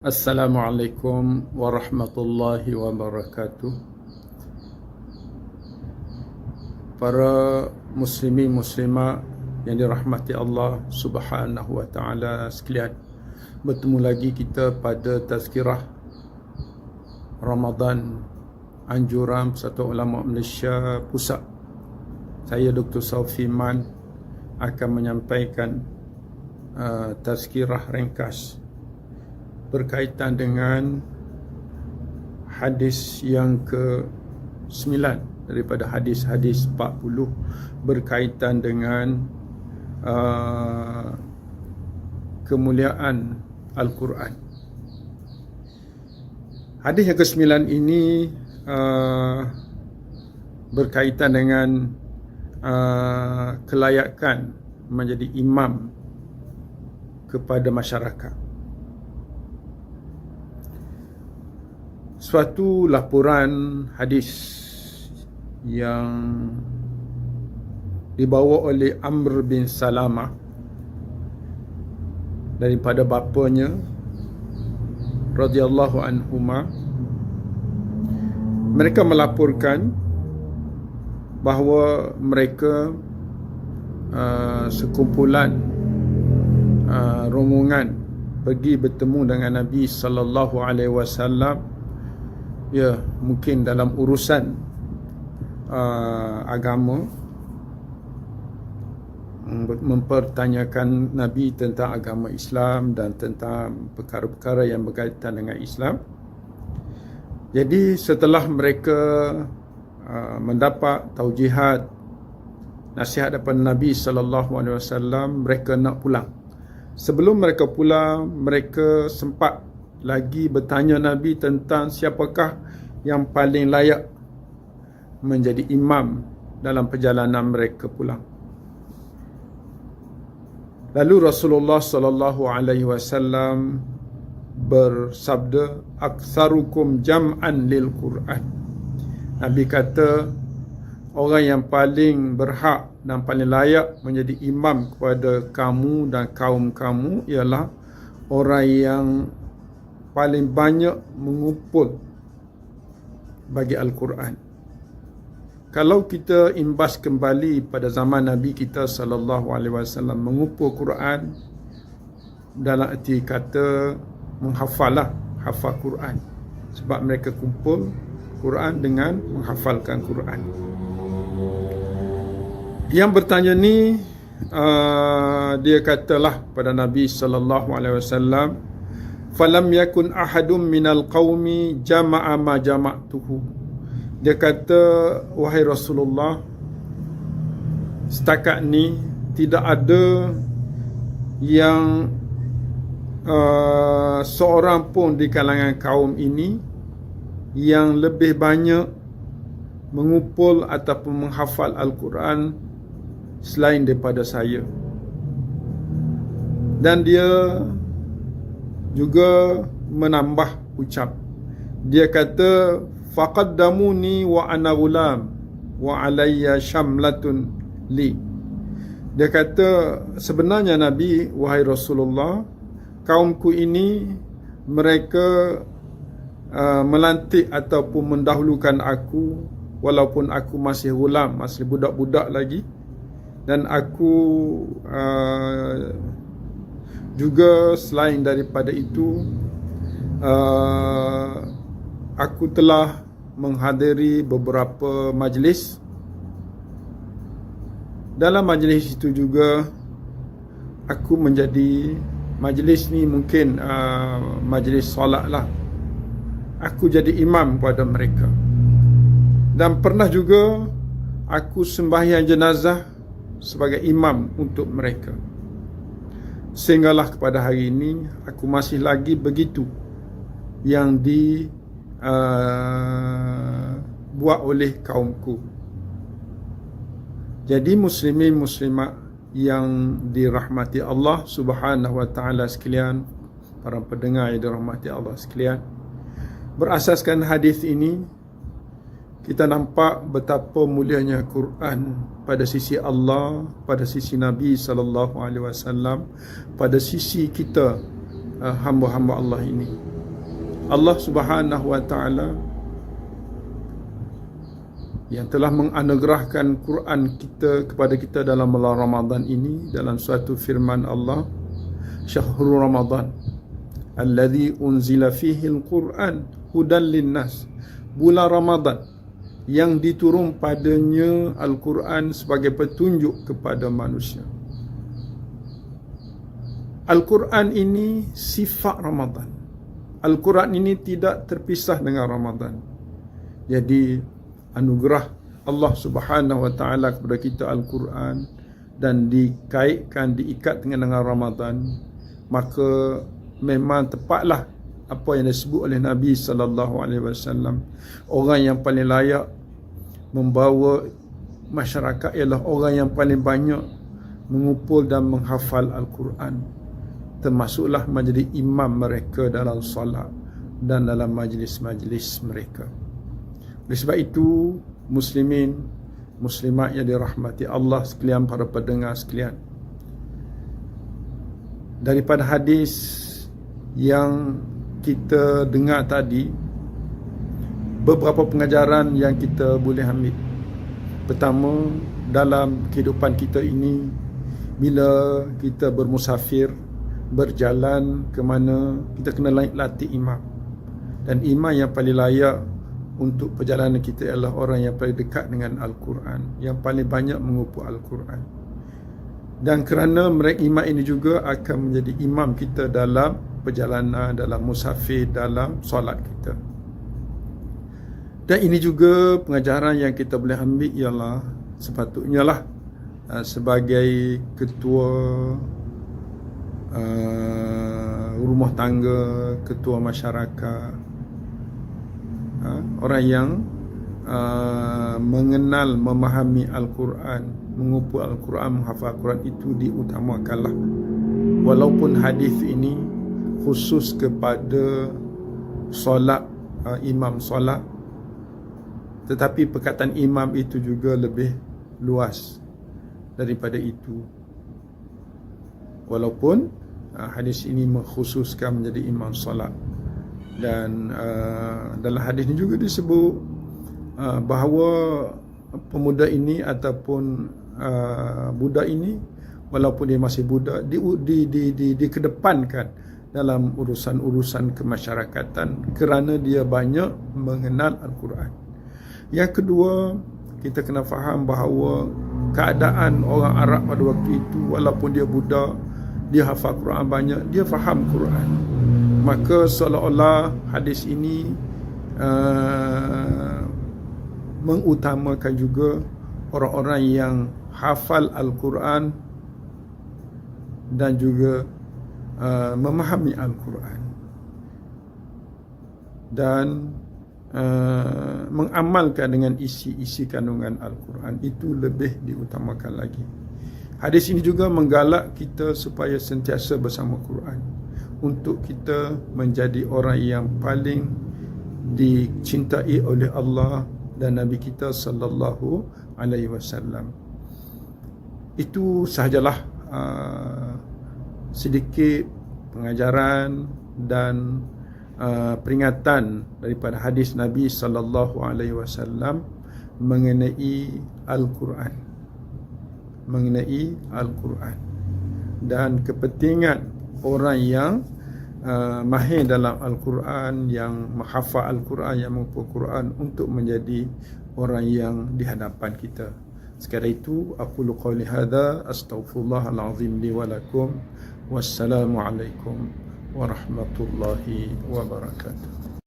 Assalamualaikum warahmatullahi wabarakatuh. Para muslimin muslimat yang dirahmati Allah Subhanahu wa taala sekalian. Bertemu lagi kita pada tazkirah Ramadan anjuran Persatuan Ulama Malaysia Pusat. Saya Dr. Saufi Man akan menyampaikan uh, tazkirah ringkas berkaitan dengan hadis yang ke-9 daripada hadis-hadis 40 berkaitan dengan uh, kemuliaan Al-Quran. Hadis yang ke-9 ini uh, berkaitan dengan uh, kelayakan menjadi imam kepada masyarakat. Suatu laporan hadis yang dibawa oleh Amr bin Salamah daripada bapanya radhiyallahu anhuma. Mereka melaporkan bahawa mereka uh, sekumpulan uh, rombongan pergi bertemu dengan Nabi sallallahu alaihi wasallam ya mungkin dalam urusan uh, agama mempertanyakan Nabi tentang agama Islam dan tentang perkara-perkara yang berkaitan dengan Islam. Jadi setelah mereka uh, mendapat taujihat nasihat daripada Nabi sallallahu alaihi wasallam mereka nak pulang. Sebelum mereka pulang mereka sempat lagi bertanya Nabi tentang siapakah yang paling layak menjadi imam dalam perjalanan mereka pulang. Lalu Rasulullah sallallahu alaihi wasallam bersabda aktsarukum jam'an lil Quran. Nabi kata orang yang paling berhak dan paling layak menjadi imam kepada kamu dan kaum kamu ialah orang yang paling banyak mengumpul bagi Al-Quran. Kalau kita imbas kembali pada zaman Nabi kita sallallahu alaihi wasallam mengumpul Quran dalam arti kata menghafallah hafal Quran sebab mereka kumpul Quran dengan menghafalkan Quran. Yang bertanya ni uh, dia katalah pada Nabi sallallahu alaihi wasallam falam yakun ahadum minal qaumi jama'a ma jama'tuhu. Dia kata wahai Rasulullah setakat ni tidak ada yang uh, seorang pun di kalangan kaum ini yang lebih banyak mengumpul ataupun menghafal Al-Quran selain daripada saya. Dan dia juga menambah ucap. Dia kata faqaddamuni wa ana gulam wa alayya shamlatun li. Dia kata sebenarnya nabi wahai rasulullah kaumku ini mereka uh, melantik ataupun mendahulukan aku walaupun aku masih gulam masih budak-budak lagi. Dan aku uh, juga selain daripada itu uh, aku telah menghadiri beberapa majlis. Dalam majlis itu juga aku menjadi majlis ni mungkin uh, majlis solat lah. Aku jadi imam pada mereka. Dan pernah juga aku sembahyang jenazah sebagai imam untuk mereka sehinggalah kepada hari ini aku masih lagi begitu yang di uh, buat oleh kaumku. Jadi muslimin muslimat yang dirahmati Allah Subhanahu wa taala sekalian para pendengar yang dirahmati Allah sekalian berasaskan hadis ini kita nampak betapa mulianya Quran pada sisi Allah, pada sisi Nabi sallallahu alaihi wasallam, pada sisi kita uh, hamba-hamba Allah ini. Allah Subhanahu wa taala yang telah menganugerahkan Quran kita kepada kita dalam bulan Ramadan ini dalam suatu firman Allah Syahrul Ramadan. Alladhi unzila fihi al-Quran hudan linnas. Bulan Ramadan yang diturun padanya Al-Quran sebagai petunjuk kepada manusia. Al-Quran ini sifat Ramadan. Al-Quran ini tidak terpisah dengan Ramadan. Jadi anugerah Allah Subhanahu Wa Taala kepada kita Al-Quran dan dikaitkan diikat dengan dengan Ramadan maka memang tepatlah apa yang disebut oleh Nabi sallallahu alaihi wasallam orang yang paling layak membawa masyarakat ialah orang yang paling banyak mengumpul dan menghafal Al-Quran termasuklah menjadi imam mereka dalam solat dan dalam majlis-majlis mereka. Oleh sebab itu, muslimin, muslimat yang dirahmati Allah sekalian para pendengar sekalian. Daripada hadis yang kita dengar tadi, beberapa pengajaran yang kita boleh ambil. Pertama, dalam kehidupan kita ini, bila kita bermusafir, berjalan ke mana, kita kena latih imam. Dan imam yang paling layak untuk perjalanan kita adalah orang yang paling dekat dengan Al-Quran yang paling banyak mengupu Al-Quran dan kerana mereka imam ini juga akan menjadi imam kita dalam perjalanan dalam musafir dalam solat kita dan ini juga pengajaran yang kita boleh ambil ialah sepatutnya lah uh, sebagai ketua uh, rumah tangga ketua masyarakat ha, orang yang uh, mengenal memahami al-Quran mengumpul al-Quran menghafal al-Quran itu diutamakanlah walaupun hadis ini khusus kepada solat uh, imam solat tetapi perkataan imam itu juga lebih luas daripada itu walaupun uh, hadis ini mengkhususkan menjadi imam solat dan uh, dalam hadis ini juga disebut uh, bahawa pemuda ini ataupun uh, budak ini walaupun dia masih budak di di di di dikedepankan dalam urusan-urusan kemasyarakatan kerana dia banyak mengenal al-Quran. Yang kedua, kita kena faham bahawa keadaan orang Arab pada waktu itu walaupun dia budak, dia hafal Quran banyak, dia faham Quran. Maka seolah-olah hadis ini uh, mengutamakan juga orang-orang yang hafal Al-Quran dan juga uh, memahami Al-Quran. Dan uh, mengamalkan dengan isi-isi kandungan Al-Quran itu lebih diutamakan lagi. Hadis ini juga menggalak kita supaya sentiasa bersama Quran untuk kita menjadi orang yang paling dicintai oleh Allah dan Nabi kita sallallahu alaihi wasallam. Itu sahajalah uh, sedikit pengajaran dan uh, peringatan daripada hadis Nabi sallallahu alaihi wasallam mengenai Al-Quran. Mengenai Al-Quran dan kepentingan orang yang uh, mahir dalam Al-Quran, yang menghafal Al-Quran, yang mengumpul Quran untuk menjadi orang yang di hadapan kita. Sekarang itu, aku luqawli hadha, astaghfirullahalazim li walakum, wassalamualaikum warahmatullahi wabarakatuh.